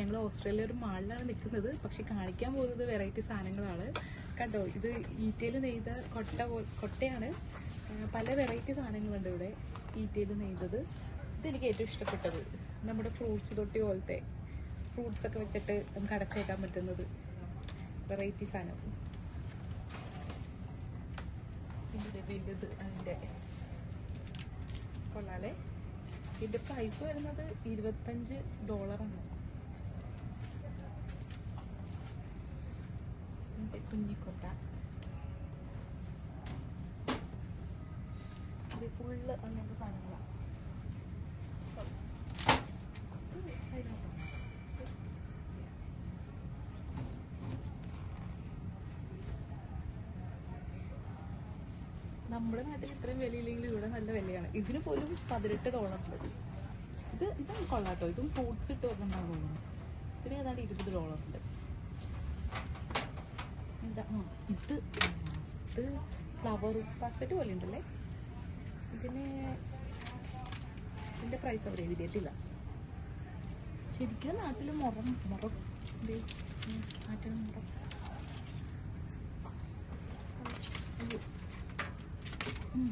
ഞങ്ങൾ ഓസ്ട്രേലിയ ഒരു മാളിലാണ് നിൽക്കുന്നത്. പക്ഷെ കാണിക്കാൻ പോകുന്നത് വെറൈറ്റി സാധനങ്ങളാണ്. കണ്ടോ ഇത് ഈറ്റയിൽ നെയ്ത കൊട്ട കൊട്ടയാണ്. പല വെറൈറ്റി സാധനങ്ങളുണ്ട് ഇവിടെ ഈറ്റയിൽ നെയ്തത്. ഇതെനിക്ക് ഏറ്റവും ഇഷ്ടപ്പെട്ടത്. നമ്മുടെ ഫ്രൂട്ട്സ് തൊട്ടി പോലത്തെ ഫ്രൂട്ട്സ് ഒക്കെ വെച്ചിട്ട് നമുക്ക് അടച്ചു വെക്കാൻ പറ്റുന്നത് വെറൈറ്റി സാധനം. വലുത് അതിന്റെ. കൊള്ളാലേ ഇതിന്റെ പ്രൈസ് വരുന്നത് ഇരുപത്തഞ്ച് ഡോളറാണ് കുഞ്ഞിക്കൊട്ട. ഇത് ഫുള്ള് അങ്ങനത്തെ സാധനങ്ങളാണ്. നമ്മുടെ നാട്ടിൽ ഇത്രയും വിലയില്ലെങ്കിൽ ഇവിടെ നല്ല വിലയാണ്. ഇതിന് പോലും പതിനെട്ട് ഡോളർ ഉണ്ട്. ഇത് ഇതും കൊള്ളാട്ടോ. ഇതും ഫ്രൂട്ട്സ് ഇട്ട് തോന്നുന്നു. ഇതിന് ഏതാണ്ട് ഇരുപത് ഡോളർ ഉണ്ട്. ഇത് ഇത് ഫ്ലവർ ബാസ്ക്കറ്റ് പോലെ ഉണ്ടല്ലേ ഇതിന് ഇതിന്റെ പ്രൈസ് അവർ എഴുതിയിട്ടില്ല ശരിക്കും നാട്ടിൽ മുറം മുറം. ഇത് നാട്ടിൽ മുറം. ഉം.